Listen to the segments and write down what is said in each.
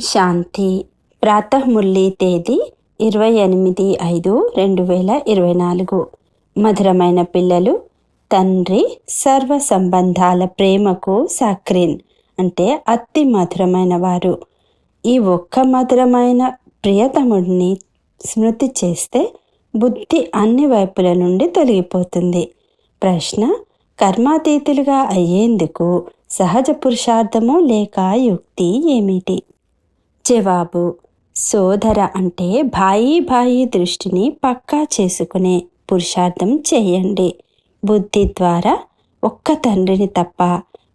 శాంతి. ప్రాతఃమురళి తేదీ ఇరవై ఎనిమిది ఐదు రెండు వేల ఇరవై నాలుగు. మధురమైన పిల్లలు తండ్రి సర్వ సంబంధాల ప్రేమకు సాక్రిన్. అంటే అతి మధురమైన వారు. ఈ ఒక్క మధురమైన ప్రియతముడిని స్మృతి చేస్తే బుద్ధి అన్ని వైపుల నుండి తొలగిపోతుంది. ప్రశ్న కర్మాతీతులుగా అయ్యేందుకు సహజ పురుషార్థము లేక యుక్తి ఏమిటి? జవాబు సోదర అంటే భాయి భాయి దృష్టిని పక్కా చేసుకునే పురుషార్థం చేయండి. బుద్ధి ద్వారా ఒక్క తండ్రిని తప్ప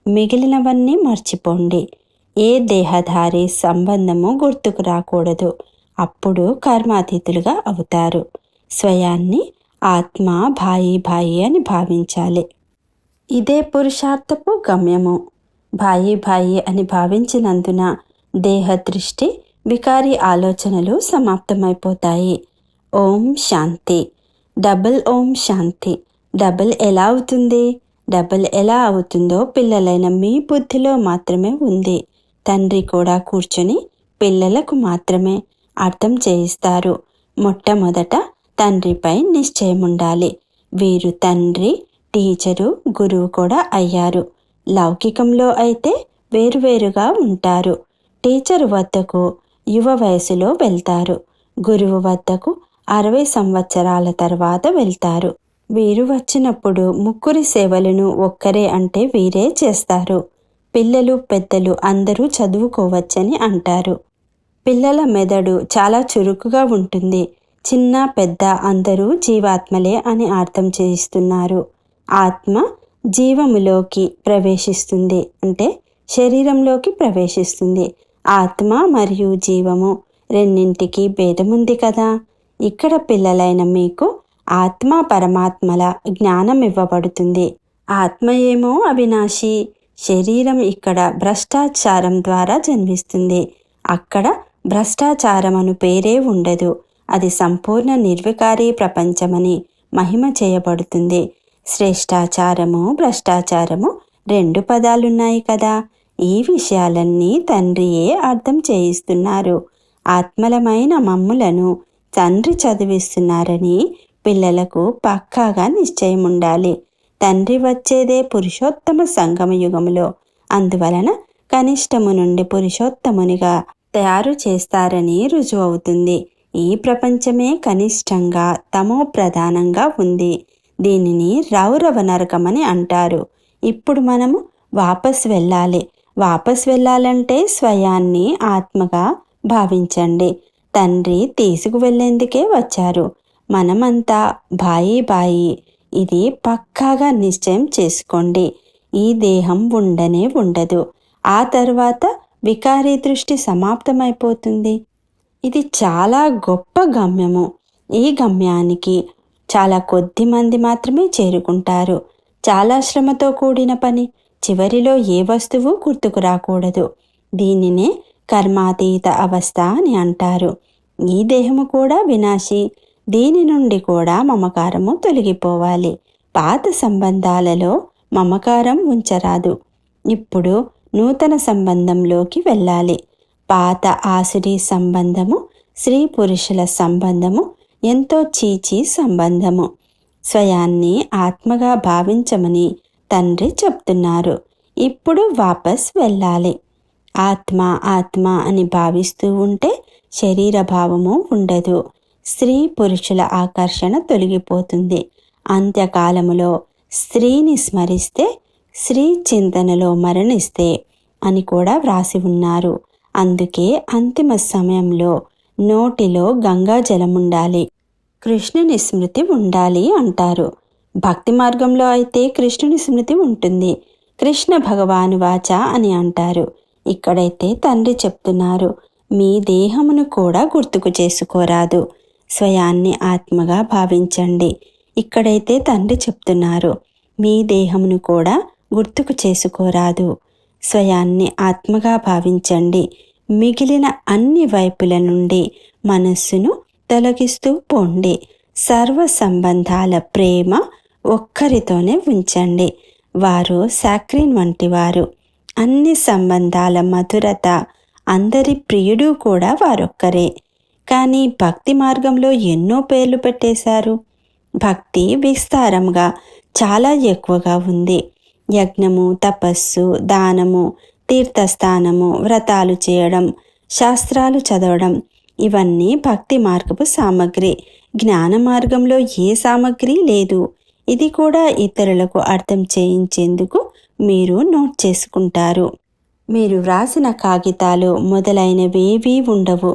మిగిలినవన్నీ మర్చిపోండి. ఏ దేహధారి సంబంధము గుర్తుకు రాకూడదు. అప్పుడు కర్మాతీతులుగా అవుతారు. స్వయాన్ని ఆత్మ భాయి భాయి అని భావించాలి. ఇదే పురుషార్థపు గమ్యము. భాయి భాయి అని భావించినందున దేహ దృష్టి వికారి ఆలోచనలు సమాప్తమైపోతాయి. ఓం శాంతి. డబుల్ ఓం శాంతి. డబుల్ ఎలా అవుతుంది? డబుల్ ఎలా అవుతుందో పిల్లలైన మీ బుద్ధిలో మాత్రమే ఉంది. తండ్రి కూడా కూర్చొని పిల్లలకు మాత్రమే అర్థం చేయిస్తారు. మొట్టమొదట తండ్రిపై నిశ్చయం ఉండాలి వీరు తండ్రి టీచరు గురువు కూడా అయ్యారు. లౌకికంలో అయితే వేరువేరుగా ఉంటారు. టీచరు వద్దకు యువ వయసులో వెళ్తారు. గురువు వద్దకు అరవై సంవత్సరాల తర్వాత వెళ్తారు. వీరు వచ్చినప్పుడు ముగ్గురి సేవలను ఒక్కరే అంటే వీరే చేస్తారు. పిల్లలు పెద్దలు అందరూ చదువుకోవచ్చని అంటారు. పిల్లల మెదడు చాలా చురుకుగా ఉంటుంది. చిన్న పెద్ద అందరూ జీవాత్మలే అని అర్థం చేయిస్తున్నారు. ఆత్మ జీవములోకి ప్రవేశిస్తుంది అంటే శరీరంలోకి ప్రవేశిస్తుంది. ఆత్మ మరియు జీవము రెండింటికి భేదముంది కదా. ఇక్కడ పిల్లలైన మీకు ఆత్మ పరమాత్మల జ్ఞానం ఇవ్వబడుతుంది ఆత్మ ఏమో అవినాశి. శరీరం ఇక్కడ భ్రష్టాచారం ద్వారా జన్మిస్తుంది. అక్కడ భ్రష్టాచారం అను పేరే ఉండదు. అది సంపూర్ణ నిర్వికారి ప్రపంచమని మహిమ చేయబడుతుంది. శ్రేష్టాచారము భ్రష్టాచారము రెండు పదాలున్నాయి కదా. ఈ విషయాలన్నీ తండ్రియే అర్థం చేయిస్తున్నారు. ఆత్మలమైన మమ్ములను తండ్రి చదివిస్తున్నారని పిల్లలకు పక్కాగా నిశ్చయం ఉండాలి తండ్రి వచ్చేదే పురుషోత్తమ సంగమ యుగములో. అందువలన కనిష్టము నుండి పురుషోత్తమునిగా తయారు చేస్తారని రుజువు అవుతుంది. ఈ ప్రపంచమే కనిష్టంగా తమో ప్రధానంగా ఉంది. దీనిని రౌరవ నరకమని అంటారు. ఇప్పుడు మనము వాపస్ వెళ్ళాలి. వాపస్ వెళ్ళాలంటే స్వయాన్ని ఆత్మగా భావించండి. తండ్రి తీసుకువెళ్ళేందుకే వచ్చారు. మనమంతా బాయి బాయి. ఇది పక్కాగా నిశ్చయం చేసుకోండి. ఈ దేహం ఉండనే ఉండదు. ఆ తర్వాత వికారీ దృష్టి సమాప్తమైపోతుంది. ఇది చాలా గొప్ప గమ్యము. ఈ గమ్యానికి చాలా కొద్ది మంది మాత్రమే చేరుకుంటారు. చాలా శ్రమతో కూడిన పని. చివరిలో ఏ వస్తువు గుర్తుకు రాకూడదు. దీనినే కర్మాతీత అవస్థ అని అంటారు. ఈ దేహము కూడా వినాశి. దీని నుండి కూడా మమకారము తొలగిపోవాలి. పాత సంబంధాలలో మమకారం ఉంచరాదు. ఇప్పుడు నూతన సంబంధంలోకి వెళ్ళాలి. పాత ఆసురి సంబంధము స్త్రీ పురుషుల సంబంధము ఎంతో చీచీ సంబంధము. స్వయాన్ని ఆత్మగా భావించమని తండ్రి చెప్తున్నారు. ఇప్పుడు వాపస్ వెళ్ళాలి. ఆత్మ ఆత్మ అని భావిస్తూ ఉంటే శరీర భావము ఉండదు. స్త్రీ పురుషుల ఆకర్షణ తొలగిపోతుంది. అంత్యకాలములో స్త్రీని స్మరిస్తే స్త్రీ చింతనలో మరణిస్తే అని కూడా వ్రాసి ఉన్నారు. అందుకే అంతిమ సమయంలో నోటిలో గంగా జలముండాలి కృష్ణుని స్మృతి ఉండాలి అంటారు. భక్తి మార్గంలో అయితే కృష్ణుని స్మృతి ఉంటుంది. కృష్ణ భగవాను వాచ అని అంటారు. ఇక్కడైతే తండ్రి చెప్తున్నారు మీ దేహమును కూడా గుర్తుకు చేసుకోరాదు. స్వయాన్ని ఆత్మగా భావించండి. ఇక్కడైతే తండ్రి చెప్తున్నారు మీ దేహమును కూడా గుర్తుకు చేసుకోరాదు. స్వయాన్ని ఆత్మగా భావించండి. మిగిలిన అన్ని వైపుల నుండి మనస్సును తొలగిస్తూ పోండి. సర్వ సంబంధాల ప్రేమ ఒక్కరితోనే ఉంచండి. వారు సాక్రిన్ వంటి వారు అన్ని సంబంధాల మధురత అందరి ప్రియుడు కూడా వారొక్కరే. కానీ భక్తి మార్గంలో ఎన్నో పేర్లు పెట్టేశారు. భక్తి విస్తారంగా చాలా ఎక్కువగా ఉంది. యజ్ఞము తపస్సు దానము తీర్థస్థానము వ్రతాలు చేయడం శాస్త్రాలు చదవడం ఇవన్నీ భక్తి మార్గపు సామగ్రి. జ్ఞాన మార్గంలో ఏ సామగ్రి లేదు. ఇది కూడా ఇతరులకు అర్థం చేయించేందుకు మీరు నోట్ చేసుకుంటారు. మీరు వ్రాసిన కాగితాలు మొదలైనవేవీ ఉండవు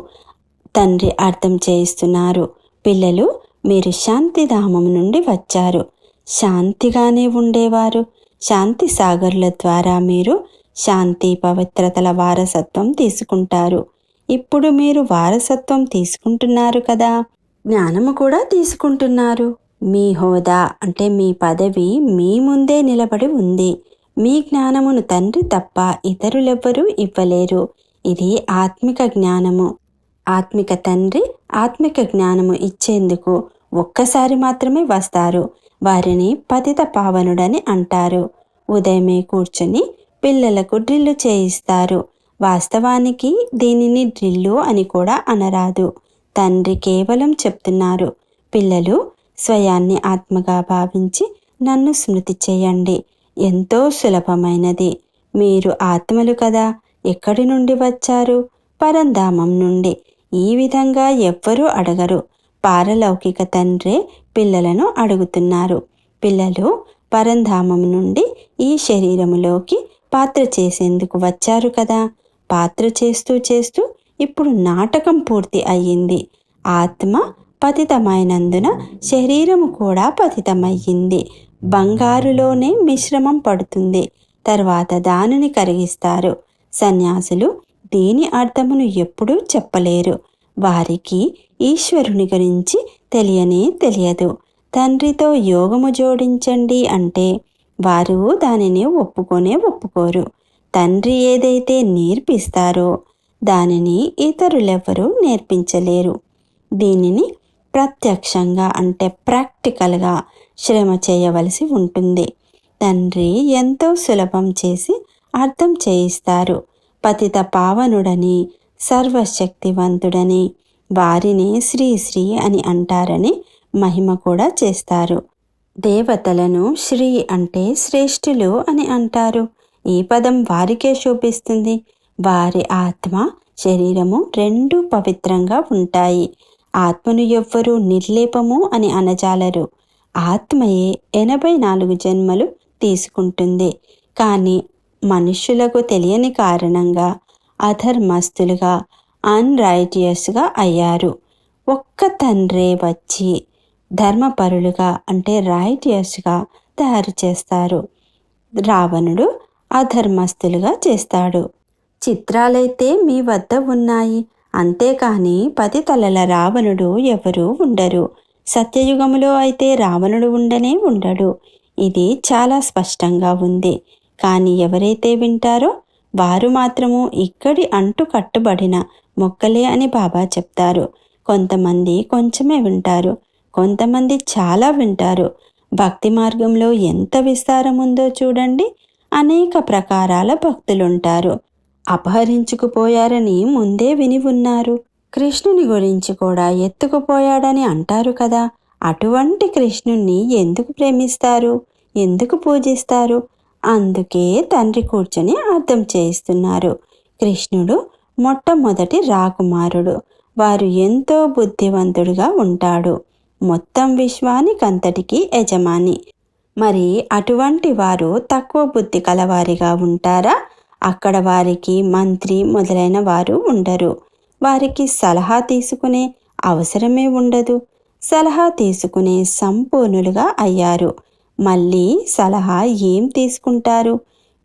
తండ్రి అర్థం చేయిస్తున్నారు. పిల్లలు మీరు శాంతిధామం నుండి వచ్చారు. శాంతిగానే ఉండేవారు. శాంతి సాగర్ల ద్వారా మీరు శాంతి పవిత్రతల వారసత్వం తీసుకుంటారు. ఇప్పుడు మీరు వారసత్వం తీసుకుంటున్నారు కదా? జ్ఞానము కూడా తీసుకుంటున్నారు. మీ హోదా అంటే మీ పదవి మీ ముందే నిలబడి ఉంది. మీ జ్ఞానమును తండ్రి తప్ప ఇతరులెవ్వరూ ఇవ్వలేరు. ఇది ఆత్మిక జ్ఞానము. ఆత్మిక తండ్రి ఆత్మిక జ్ఞానము ఇచ్చేందుకు ఒక్కసారి మాత్రమే వస్తారు. వారిని పతిత పావనుడని అంటారు. ఉదయమే కూర్చొని పిల్లలకు డ్రిల్లు చేయిస్తారు. వాస్తవానికి దీనిని డ్రిల్లు అని కూడా అనరాదు. తండ్రి కేవలం చెప్తున్నారు. పిల్లలు స్వయాన్ని ఆత్మగా భావించి నన్ను స్మృతి చేయండి. ఎంతో సులభమైనది. మీరు ఆత్మలు కదా. ఎక్కడి నుండి వచ్చారు? పరంధామం నుండి. ఈ విధంగా ఎవ్వరూ అడగరు. పారలౌకిక తండ్రే పిల్లలను అడుగుతున్నారు. పిల్లలు పరంధామం నుండి ఈ శరీరములోకి పాత్ర చేసేందుకు వచ్చారు కదా. పాత్ర చేస్తూ చేస్తూ ఇప్పుడు నాటకం పూర్తి అయ్యింది. ఆత్మ పతితమైనందున శరీరము కూడా పతితమయ్యింది. బంగారులోనే మిశ్రమం పడుతుంది. తర్వాత దానిని కరిగిస్తారు. సన్యాసులు దీని అర్థమును ఎప్పుడూ చెప్పలేరు. వారికి ఈశ్వరుని గురించి తెలియనే తెలియదు. తండ్రితో యోగము జోడించండి అంటే వారు దానిని ఒప్పుకొనే ఒప్పుకోరు. తండ్రి ఏదైతే నేర్పిస్తారో దానిని ఇతరులెవరూ నేర్పించలేరు. దీనిని ప్రత్యక్షంగా అంటే ప్రాక్టికల్గా శ్రమ చేయవలసి ఉంటుంది. తండ్రి ఎంతో సులభం చేసి అర్థం చేయిస్తారు. పతిత పావనుడని సర్వశక్తివంతుడని వారిని శ్రీ శ్రీ అని అంటారని మహిమ కూడా చేస్తారు. దేవతలను శ్రీ అంటే శ్రేష్ఠులు అని అంటారు. ఈ పదం వారికే శోభిస్తుంది వారి ఆత్మ శరీరము రెండు పవిత్రంగా ఉంటాయి. ఆత్మను ఎవ్వరూ నిర్లేపము అని అనజాలరు. ఆత్మయే ఎనభై నాలుగు జన్మలు తీసుకుంటుంది. కానీ మనుష్యులకు తెలియని కారణంగా అధర్మస్తులుగా అన్రైటియస్గా అయ్యారు. ఒక్క తండ్రే వచ్చి ధర్మపరులుగా అంటే రైటియస్గా తయారు చేస్తారు. రావణుడు అధర్మస్తులుగా చేస్తాడు. చిత్రాలైతే మీ వద్ద ఉన్నాయి. అంతేకాని పది తలల రావణుడు ఎవరు ఉండరు. సత్యయుగములో అయితే రావణుడు ఉండనే ఉండడు. ఇది చాలా స్పష్టంగా ఉంది. కానీ ఎవరైతే వింటారో వారు మాత్రము ఇక్కడి అంటు కట్టుబడిన మొక్కలే అని బాబా చెప్తారు. కొంతమంది కొంచెమే వింటారు. కొంతమంది చాలా వింటారు. భక్తి మార్గంలో ఎంత విస్తారం ఉందో చూడండి. అనేక ప్రకారాల భక్తులుంటారు. అపహరించుకుపోయారని ముందే విని ఉన్నారు. కృష్ణుని గురించి కూడా ఎత్తుకుపోయాడని అంటారు కదా. అటువంటి కృష్ణుణ్ణి ఎందుకు ప్రేమిస్తారు? ఎందుకు పూజిస్తారు? అందుకే తండ్రి కూర్చొని అర్థం చేయిస్తున్నారు. కృష్ణుడు మొట్టమొదటి రాకుమారుడు. వారు ఎంతో బుద్ధివంతుడుగా ఉంటాడు. మొత్తం విశ్వానికంతటికి యజమాని. మరి అటువంటి వారు తక్కువ బుద్ధి కలవారిగా ఉంటారా? అక్కడ వారికి మంత్రి మొదలైన వారు ఉండరు. వారికి సలహా తీసుకునే అవసరమే ఉండదు. సలహా తీసుకునే సంపూర్ణులుగా అయ్యారు. మళ్ళీ సలహా ఏం తీసుకుంటారు?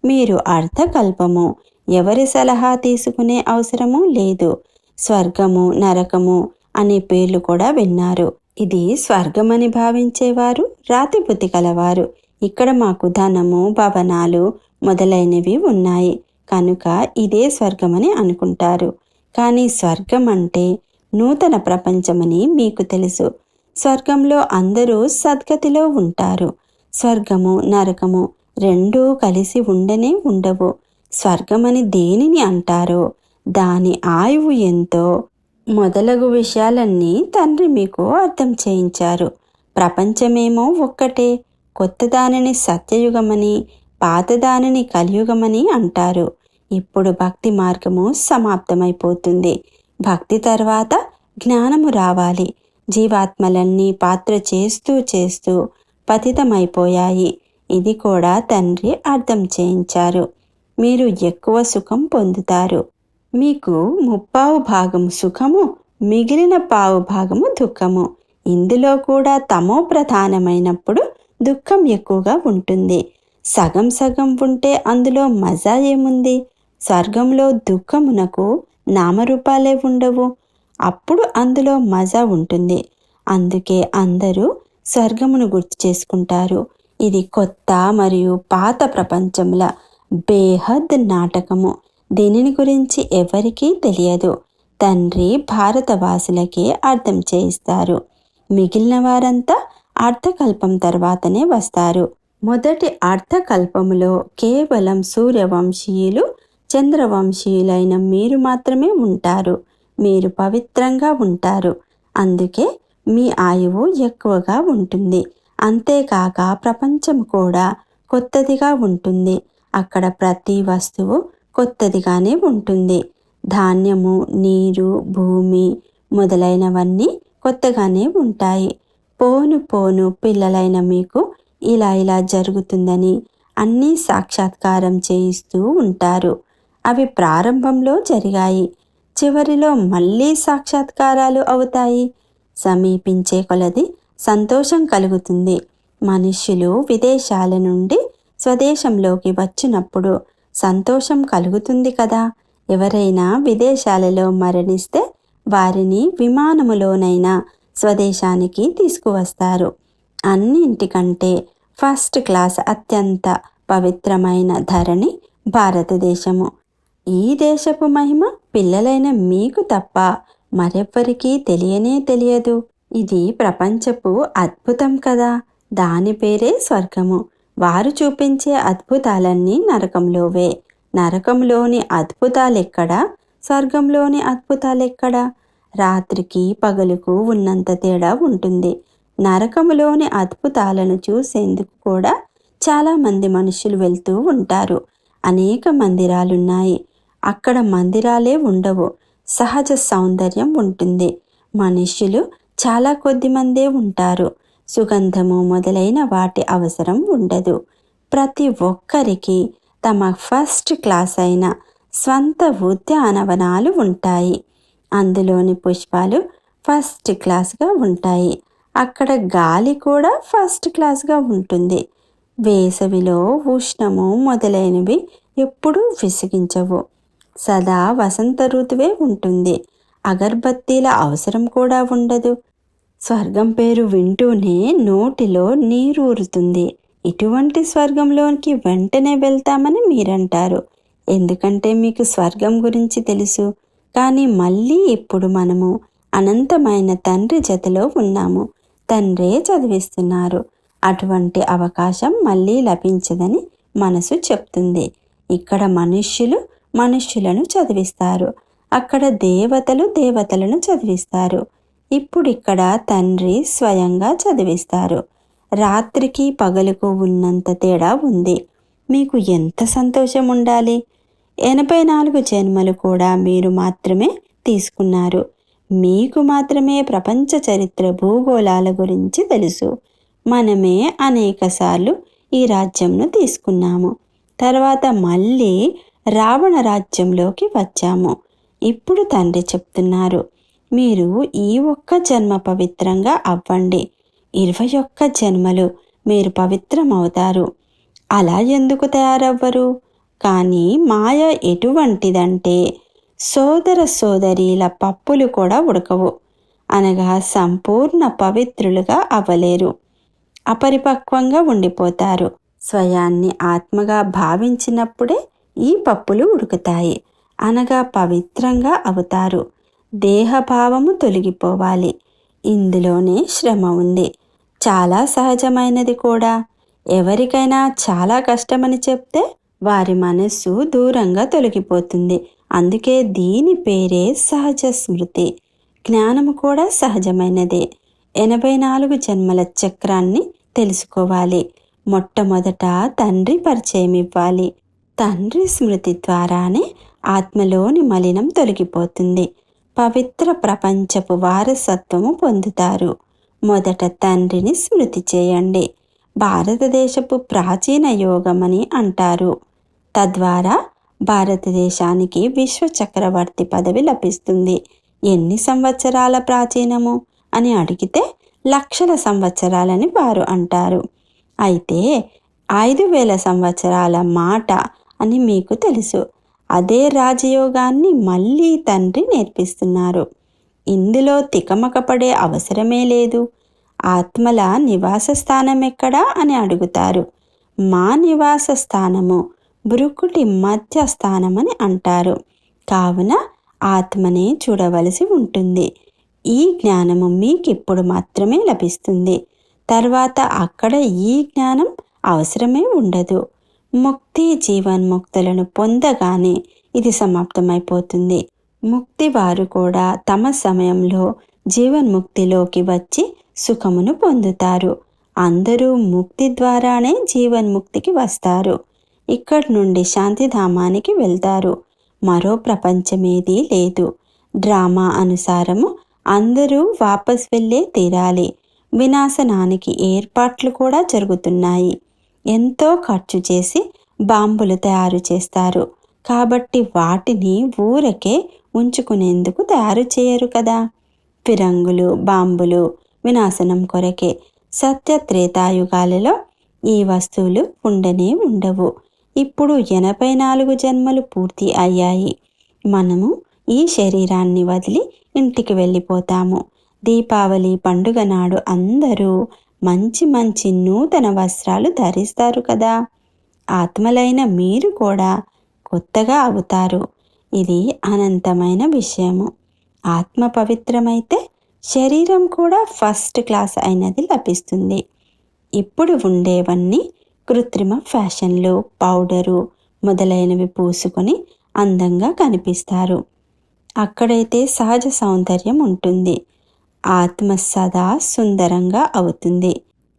మీరు అర్థకల్పము. ఎవరి సలహా తీసుకునే అవసరము లేదు. స్వర్గము నరకము అనే పేర్లు కూడా విన్నారు. ఇది స్వర్గమని భావించేవారు రాతిబుద్ధి కలవారు. ఇక్కడ మాకు ధనము భవనాలు మొదలైనవి ఉన్నాయి. కనుక ఇదే స్వర్గమని అనుకుంటారు. కానీ స్వర్గం అంటే నూతన ప్రపంచమని మీకు తెలుసు. స్వర్గంలో అందరూ సద్గతిలో ఉంటారు. స్వర్గము నరకము రెండూ కలిసి ఉండనే ఉండవు. స్వర్గమని దేనిని అంటారో? దాని ఆయువు ఎంతో. మొదలగు విషయాలన్నీ తండ్రి మీకు అర్థం చేయించారు. ప్రపంచమేమో ఒక్కటే. కొత్త దానిని సత్యయుగమని పాతదానిని కలియుగమని అంటారు. ఇప్పుడు భక్తి మార్గము సమాప్తమైపోతుంది. భక్తి తర్వాత జ్ఞానము రావాలి. జీవాత్మలన్నీ పాత్ర చేస్తూ చేస్తూ పతితమైపోయాయి. ఇది కూడా తండ్రి అర్థం చేయించారు. మీరు ఎక్కువ సుఖం పొందుతారు. మీకు ముప్పావు భాగము సుఖము మిగిలిన పావు భాగము దుఃఖము. ఇందులో కూడా తమో ప్రధానమైనప్పుడు దుఃఖం ఎక్కువగా ఉంటుంది. సగం సగం ఉంటే అందులో మజా ఏముంది? స్వర్గంలో దుఃఖమునకు నామరూపాలే ఉండవు. అప్పుడు అందులో మజా ఉంటుంది. అందుకే అందరూ స్వర్గమును గుర్తు చేసుకుంటారు. ఇది కొత్త మరియు పాత ప్రపంచముల బేహద్ నాటకము. దీనిని గురించి ఎవరికీ తెలియదు. తండ్రి భారతవాసులకే అర్థం చేయిస్తారు. మిగిలిన వారంతా అర్థకల్పం తర్వాతనే వస్తారు. మొదటి అర్థకల్పములో కేవలం సూర్యవంశీయులు చంద్రవంశీయులైన మీరు మాత్రమే ఉంటారు. మీరు పవిత్రంగా ఉంటారు. అందుకే మీ ఆయువు ఎక్కువగా ఉంటుంది. అంతేకాక ప్రపంచం కూడా కొత్తదిగా ఉంటుంది. అక్కడ ప్రతి వస్తువు కొత్తదిగానే ఉంటుంది. ధాన్యము నీరు భూమి మొదలైనవన్నీ కొత్తగానే ఉంటాయి. పోను పోను పిల్లలైన మీకు ఇలా ఇలా జరుగుతుందని అన్నీ సాక్షాత్కారం చేయిస్తూ ఉంటారు. అవి ప్రారంభంలో జరిగాయి. చివరిలో మళ్ళీ సాక్షాత్కారాలు అవుతాయి. సమీపించే కొలది సంతోషం కలుగుతుంది. మనుష్యులు విదేశాల నుండి స్వదేశంలోకి వచ్చినప్పుడు సంతోషం కలుగుతుంది కదా? ఎవరైనా విదేశాలలో మరణిస్తే వారిని విమానములోనైనా స్వదేశానికి తీసుకువస్తారు. అన్నింటికంటే ఫస్ట్ క్లాస్ అత్యంత పవిత్రమైన ధరణి భారతదేశము. ఈ దేశపు మహిమ పిల్లలైన మీకు తప్ప మరెవ్వరికీ తెలియనే తెలియదు. ఇది ప్రపంచపు అద్భుతం కదా. దాని పేరే స్వర్గము. వారు చూపించే అద్భుతాలన్నీ నరకంలోవే. నరకంలోని అద్భుతాలెక్కడా? స్వర్గంలోని అద్భుతాలెక్కడా? రాత్రికి పగలుకు ఉన్నంత తేడా ఉంటుంది. నరకములోని అద్భుతాలను చూసేందుకు కూడా చాలామంది మనుషులు వెళ్తూ ఉంటారు. అనేక మందిరాలున్నాయి. అక్కడ మందిరాలే ఉండవు. సహజ సౌందర్యం ఉంటుంది. మనుష్యులు చాలా కొద్ది మందే ఉంటారు. సుగంధము మొదలైన వాటి అవసరం ఉండదు. ప్రతి ఒక్కరికి తమ ఫస్ట్ క్లాస్ అయిన స్వంత ఉద్యానవనాలు ఉంటాయి. అందులోని పుష్పాలు ఫస్ట్ క్లాస్గా ఉంటాయి. అక్కడ గాలి కూడా ఫస్ట్ క్లాస్గా ఉంటుంది. వేసవిలో ఉష్ణము మొదలైనవి ఎప్పుడూ విసిగించవు. సదా వసంత ఋతువే ఉంటుంది. అగర్బత్తీల అవసరం కూడా ఉండదు. స్వర్గం పేరు వింటూనే నోటిలో నీరూరుతుంది ఇటువంటి స్వర్గంలోనికి వెంటనే వెళ్తామని మీరంటారు. ఎందుకంటే మీకు స్వర్గం గురించి తెలుసు. కానీ మళ్ళీ ఇప్పుడు మనము అనంతమైన తండ్రి జతలో ఉన్నాము. తండ్రే చదివిస్తున్నారు. అటువంటి అవకాశం మళ్ళీ లభించదని మనసు చెప్తుంది. ఇక్కడ మనుష్యులు మనుష్యులను చదివిస్తారు. అక్కడ దేవతలు దేవతలను చదివిస్తారు. ఇప్పుడు ఇక్కడ తండ్రి స్వయంగా చదివిస్తారు. రాత్రికి పగలుకు ఉన్నంత తేడా ఉంది. మీకు ఎంత సంతోషం ఉండాలి? ఎనభై నాలుగు జన్మలు కూడా మీరు మాత్రమే తీసుకున్నారు. మీకు మాత్రమే ప్రపంచ చరిత్ర భూగోళాల గురించి తెలుసు. మనమే అనేకసార్లు ఈ రాజ్యంను తీసుకున్నాము. తర్వాత మళ్ళీ రావణ రాజ్యంలోకి వచ్చాము. ఇప్పుడు తండ్రి చెప్తున్నారు మీరు ఈ ఒక్క జన్మ పవిత్రంగా అవ్వండి. ఇరవై ఒక్క జన్మలు మీరు పవిత్రమవుతారు. అలా ఎందుకు తయారవ్వరు? కానీ మాయ ఎటువంటిదంటే సోదర సోదరీల పప్పులు కూడా ఉడకవు. అనగా సంపూర్ణ పవిత్రులుగా అవ్వలేరు అపరిపక్వంగా ఉండిపోతారు. స్వయాన్ని ఆత్మగా భావించినప్పుడే ఈ పప్పులు ఉడుకుతాయి. అనగా పవిత్రంగా అవుతారు. దేహభావము తొలగిపోవాలి. ఇందులోనే శ్రమ ఉంది. చాలా సహజమైనది కూడా. ఎవరికైనా చాలా కష్టమని చెప్తే వారి మనస్సు దూరంగా తొలగిపోతుంది. అందుకే దీని పేరే సహజ స్మృతి. జ్ఞానము కూడా సహజమైనదే. ఎనభై నాలుగు జన్మల చక్రాన్ని తెలుసుకోవాలి. మొట్టమొదట తండ్రి పరిచయం ఇవ్వాలి. తండ్రి స్మృతి ద్వారానే ఆత్మలోని మలినం తొలగిపోతుంది. పవిత్ర ప్రపంచపు వారసత్వము పొందుతారు. మొదట తండ్రిని స్మృతి చేయండి. భారతదేశపు ప్రాచీన యోగమని అంటారు. తద్వారా భారతదేశానికి విశ్వ చక్రవర్తి పదవి లభిస్తుంది. ఎన్ని సంవత్సరాల ప్రాచీనము? అని అడిగితే లక్షల సంవత్సరాలని వారు అంటారు. అయితే ఐదు వేల సంవత్సరాల మాట అని మీకు తెలుసు. అదే రాజయోగాన్ని మళ్ళీ తండ్రి నేర్పిస్తున్నారు. ఇందులో తికమకపడే అవసరమే లేదు. ఆత్మల నివాస స్థానం ఎక్కడా అని అడుగుతారు. మా నివాస స్థానము బురుకుటి మధ్య స్థానమని అంటారు. కావున ఆత్మనే చూడవలసి ఉంటుంది. ఈ జ్ఞానము మీకు ఇప్పుడు మాత్రమే లభిస్తుంది. తర్వాత అక్కడ ఈ జ్ఞానం అవసరమే ఉండదు. ముక్తి జీవన్ముక్తులను పొందగానే ఇది సమాప్తమైపోతుంది. ముక్తి వారు కూడా తమ సమయంలో జీవన్ముక్తిలోకి వచ్చి సుఖమును పొందుతారు. అందరూ ముక్తి ద్వారానే జీవన్ముక్తికి వస్తారు. ఇక్కడి నుండి శాంతిధామానికి వెళ్తారు. మరో ప్రపంచమేదీ లేదు. డ్రామా అనుసారము అందరూ వాపస్ వెళ్ళే తీరాలి. వినాశనానికి ఏర్పాట్లు కూడా జరుగుతున్నాయి. ఎంతో ఖర్చు చేసి బాంబులు తయారు చేస్తారు. కాబట్టి వాటిని ఊరకే ఉంచుకునేందుకు తయారు చేయరు కదా. ఫిరంగులు బాంబులు వినాశనం కొరకే సత్య త్రేతాయుగాలలో ఈ వస్తువులు ఉండనే ఉండవు. ఇప్పుడు ఎనభై నాలుగు జన్మలు పూర్తి అయ్యాయి. మనము ఈ శరీరాన్ని వదిలి ఇంటికి వెళ్ళిపోతాము. దీపావళి పండుగ నాడు అందరూ మంచి మంచి నూతన వస్త్రాలు ధరిస్తారు కదా. ఆత్మలైన మీరు కూడా కొత్తగా అవుతారు. ఇది అనంతమైన విషయము. ఆత్మ పవిత్రమైతే శరీరం కూడా ఫస్ట్ క్లాస్ అయినది లభిస్తుంది. ఇప్పుడు ఉండేవన్నీ కృత్రిమ ఫ్యాషన్లు పౌడరు మొదలైనవి పూసుకొని అందంగా కనిపిస్తారు. అక్కడైతే సహజ సౌందర్యం ఉంటుంది. ఆత్మ సదా సుందరంగా అవుతుంది.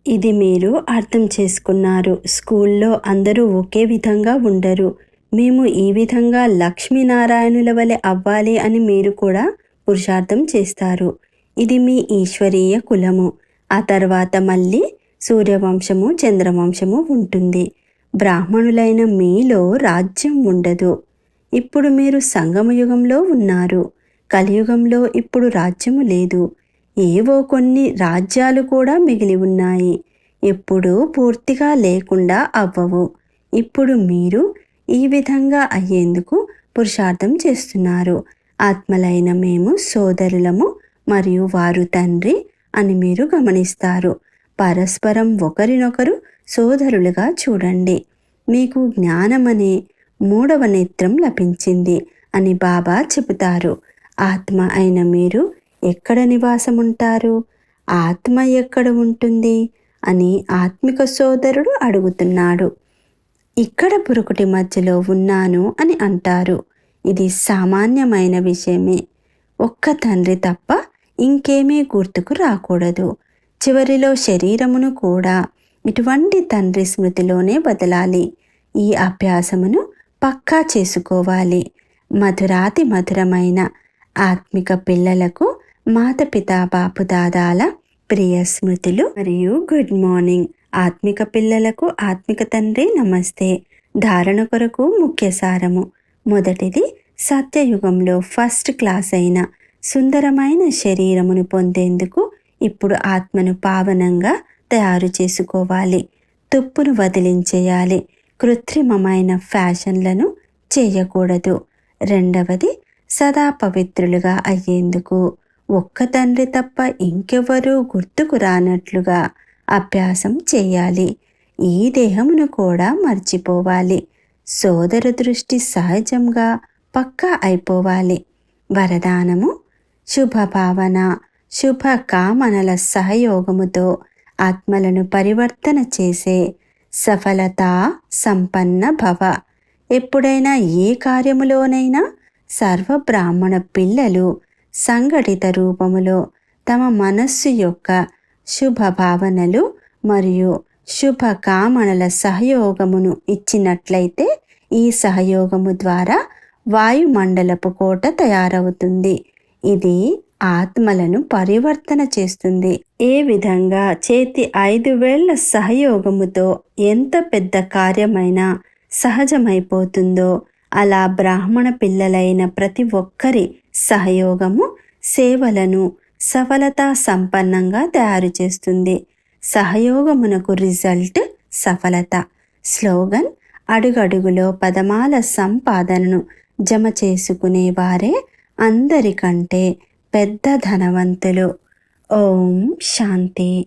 ఇది మీరు అర్థం చేసుకున్నారు. స్కూల్లో అందరూ ఒకే విధంగా ఉండరు. మేము ఈ విధంగా లక్ష్మీనారాయణుల వలె అవ్వాలి అని మీరు కూడా పురుషార్థం చేస్తారు. ఇది మీ ఈశ్వరీయ కులము. ఆ తర్వాత మళ్ళీ సూర్యవంశము చంద్రవంశము ఉంటుంది. బ్రాహ్మణులైన మీలో రాజ్యం ఉండదు. ఇప్పుడు మీరు సంగమయుగంలో ఉన్నారు. కలియుగంలో ఇప్పుడు రాజ్యము లేదు. ఏవో కొన్ని రాజ్యాలు కూడా మిగిలి ఉన్నాయి. ఎప్పుడూ పూర్తిగా లేకుండా అవ్వవు. ఇప్పుడు మీరు ఈ విధంగా అయ్యేందుకు పురుషార్థం చేస్తున్నారు. ఆత్మలైన మేము సోదరులము మరియు వారు తండ్రి అని మీరు గమనిస్తారు. పరస్పరం ఒకరినొకరు సోదరులుగా చూడండి. మీకు జ్ఞానమనే మూడవ నేత్రం లభించింది అని బాబా చెబుతారు. ఆత్మ అయిన మీరు ఎక్కడ నివాసం ఉంటారు ఆత్మ ఎక్కడ ఉంటుంది? అని ఆత్మిక సోదరుడు అడుగుతున్నాడు. ఇక్కడ పురుకుటి మధ్యలో ఉన్నాను అని అంటారు. ఇది సామాన్యమైన విషయమే. ఒక్క తండ్రి తప్ప ఇంకేమీ గుర్తుకు రాకూడదు. చివరిలో శరీరమును కూడా ఇటువంటి తండ్రి స్మృతిలోనే బదలాలి ఈ అభ్యాసమును పక్కా చేసుకోవాలి. మధురాతి మధురమైన ఆత్మిక పిల్లలకు మాతపితా బాపు దాదాల ప్రియ స్మృతులు మరియు గుడ్ మార్నింగ్. ఆత్మిక పిల్లలకు ఆత్మిక తండ్రి నమస్తే. ధారణ కొరకు ముఖ్య సారము. మొదటిది సత్యయుగంలో ఫస్ట్ క్లాస్ అయిన సుందరమైన శరీరమును పొందేందుకు ఇప్పుడు ఆత్మను పావనంగా తయారు చేసుకోవాలి. తుప్పును వదిలించేయాలి. కృత్రిమమైన ఫ్యాషన్లను చేయకూడదు. రెండవది సదా పవిత్రులుగా అయ్యేందుకు. ఒక్క తండ్రి తప్ప ఇంకెవరూ గుర్తుకు రానట్లుగా అభ్యాసం చేయాలి. ఈ దేహమును కూడా మర్చిపోవాలి. సోదర దృష్టి సహజంగా పక్కా అయిపోవాలి. వరదానము శుభభావన. శుభ కామనల సహయోగముతో ఆత్మలను పరివర్తన చేసే సఫలత సంపన్న భవ. ఎప్పుడైనా ఏ కార్యములోనైనా సర్వబ్రాహ్మణ పిల్లలు సంఘటిత రూపములో తమ మనస్సు యొక్క శుభ భావనలు మరియు శుభకామనల సహయోగమును ఇచ్చినట్లయితే ఈ సహయోగము ద్వారా వాయుమండలపు కోట తయారవుతుంది. ఇది ఆత్మలను పరివర్తన చేస్తుంది. ఏ విధంగా చేతి ఐదు వేళ్ళ సహయోగముతో ఎంత పెద్ద కార్యమైనా సహజమైపోతుందో అలా బ్రాహ్మణ పిల్లలైన ప్రతి ఒక్కరి సహయోగము సేవలను సఫలతా సంపన్నంగా తయారు చేస్తుంది. సహయోగమునకు రిజల్ట్ సఫలత. స్లోగన్ అడుగడుగులో పదమాల సంపాదనను జమ చేసుకునేవారే అందరికంటే పెద్ద ధనవంతులు. ఓం శాంతి.